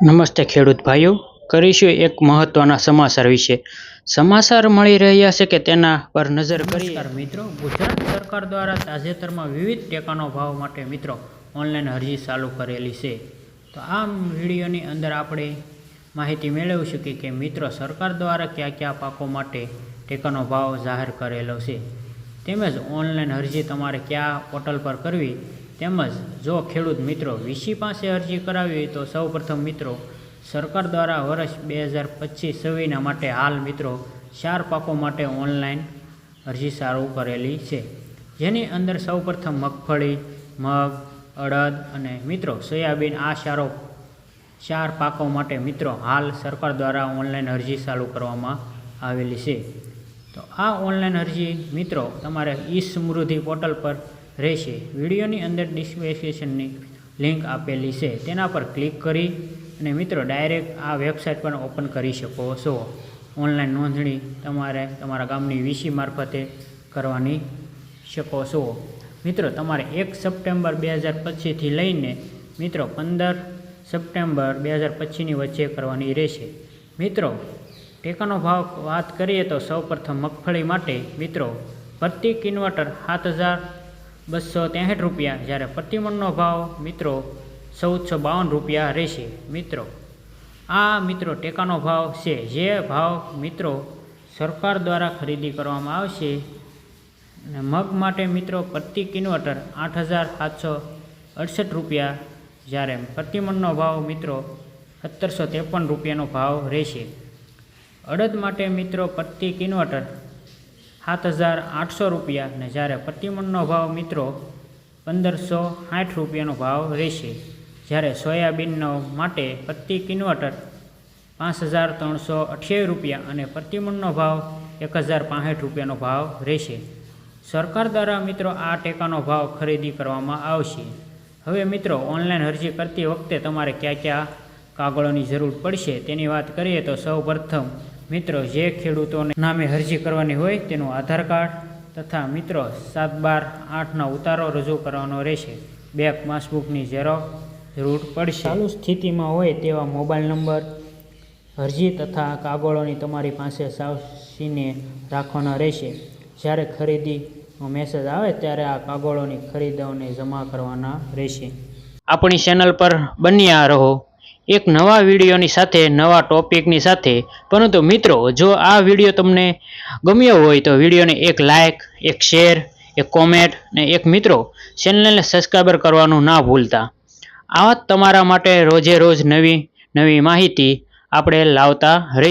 નમસ્તે ખેડૂત ભાઈઓ. કરીશું એક મહત્વના સમાચાર વિશે. સમાચાર મળી રહ્યા છે કે તેના પર નજર કરી મિત્રો. ગુજરાત સરકાર દ્વારા તાજેતરમાં વિવિધ ટેકાનો ભાવ માટે મિત્રો ઓનલાઈન અરજી ચાલુ કરેલી છે. તો આ વિડીયોની અંદર આપણે માહિતી મેળવીશું કે કે મિત્રો સરકાર દ્વારા કયા કયા પાકો માટે ટેકાનો ભાવ જાહેર કરેલો છે. તેમજ ઓનલાઈન અરજી તમારે કયા પોર્ટલ પર કરવી? તેમજ જો ખેડૂત મિત્રો વીસી પાસે અરજી કરાવી હોય તો સૌપ્રથમ મિત્રો સરકાર દ્વારા વર્ષ બે હજાર પચીસ છવ્વીસના માટે હાલ મિત્રો ચાર પાકો માટે ઓનલાઈન અરજી સારું કરેલી છે. જેની અંદર સૌપ્રથમ મગફળી, મગ, અડદ અને મિત્રો સોયાબીન આ સારો ચાર પાકો માટે મિત્રો હાલ સરકાર દ્વારા ઓનલાઈન અરજી ચાલુ કરવામાં આવેલી છે. તો આ ઓનલાઈન અરજી મિત્રો તમારે ઈ સમૃદ્ધિ પોર્ટલ પર રહેશે. વિડીયોની અંદર ડિસ્ક્રિપ્શનની લિંક આપેલી છે. તેના પર ક્લિક કરી અને મિત્રો, ડાયરેક્ટ આ વેબસાઇટ પર ઓપન કરી શકો છો. ઓનલાઈન નોંધણી તમારે તમારા ગામની વીસી મારફતે કરવાની શકો છો. મિત્રો, તમારે એક સપ્ટેમ્બર બે હજાર પચીસથી લઈને મિત્રો, પંદર સપ્ટેમ્બર બે હજાર પચીસની વચ્ચે કરવાની રહેશે. મિત્રો, ટેકાનો ભાવ વાત કરીએ તો સૌપ્રથમ મગફળી માટે મિત્રો, પ્રતિ કિન્વટર સાત હજાર બસો ત્રેસઠ રૂપિયા. જ્યારે પ્રતિમણનો ભાવ મિત્રો ચૌદસો બાવન રૂપિયા રહેશે. મિત્રો, આ મિત્રો ટેકાનો ભાવ છે. જે ભાવ મિત્રો સરકાર દ્વારા ખરીદી કરવામાં આવશે અને મગ માટે મિત્રો પ્રતિ કિન્વર્ટર આઠ હજાર સાતસો અડસઠ રૂપિયા, જ્યારે પ્રતિમણનો ભાવ મિત્રો સત્તરસો ત્રેપન રૂપિયાનો ભાવ રહેશે. અડદ માટે મિત્રો પ્રતિ કિન્વટર સાત હજાર આઠસો રૂપિયા અને જ્યારે પ્રતિમણનો ભાવ મિત્રો પંદરસો સાઠ રૂપિયાનો ભાવ રહેશે. જ્યારે સોયાબીનનો માટે પ્રતિ કિન્વટર પાંચ હજાર ત્રણસો અઠ્યાવીસ રૂપિયા અને પ્રતિમણનો ભાવ એક હજાર પાંસઠ રૂપિયાનો ભાવ રહેશે. સરકાર દ્વારા મિત્રો આ ટેકાનો ભાવ ખરીદી કરવામાં આવશે. હવે મિત્રો ઓનલાઈન અરજી કરતી વખતે તમારે કયા કયા કાગળોની જરૂર પડશે તેની વાત કરીએ તો સૌ પ્રથમ મિત્રો, જે ખેડૂતોને નામે અરજી કરવાની હોય તેનું આધાર કાર્ડ તથા મિત્રો, સાત બાર આઠનો ઉતારો રજૂ કરવાનો રહેશે. બેંક પાસબુકની ઝેરોક્ષ જરૂર પડશે. ચાલુ સ્થિતિમાં હોય તેવા મોબાઈલ નંબર, અરજી તથા કાગળોની તમારી પાસે સાવસીને રાખવાના રહેશે. જ્યારે ખરીદીનો મેસેજ આવે ત્યારે આ કાગળોની ખરીદોને જમા કરવાના રહેશે. આપણી ચેનલ પર બન્યા રહો. એક નવા વિડીયોની સાથે, નવા ટોપિકની સાથે. પરંતુ મિત્રો, જો આ વીડિયો તમને ગમ્યો હોય, તો વિડીયોને એક લાઇક એક શેર એક કોમેન્ટ ને એક મિત્રો ચેનલને સબસ્ક્રાઈબર કરવાનું ના ભૂલતા. આવા તમારા માટે રોજે રોજ નવી નવી માહિતી આપણે લાવતા રહી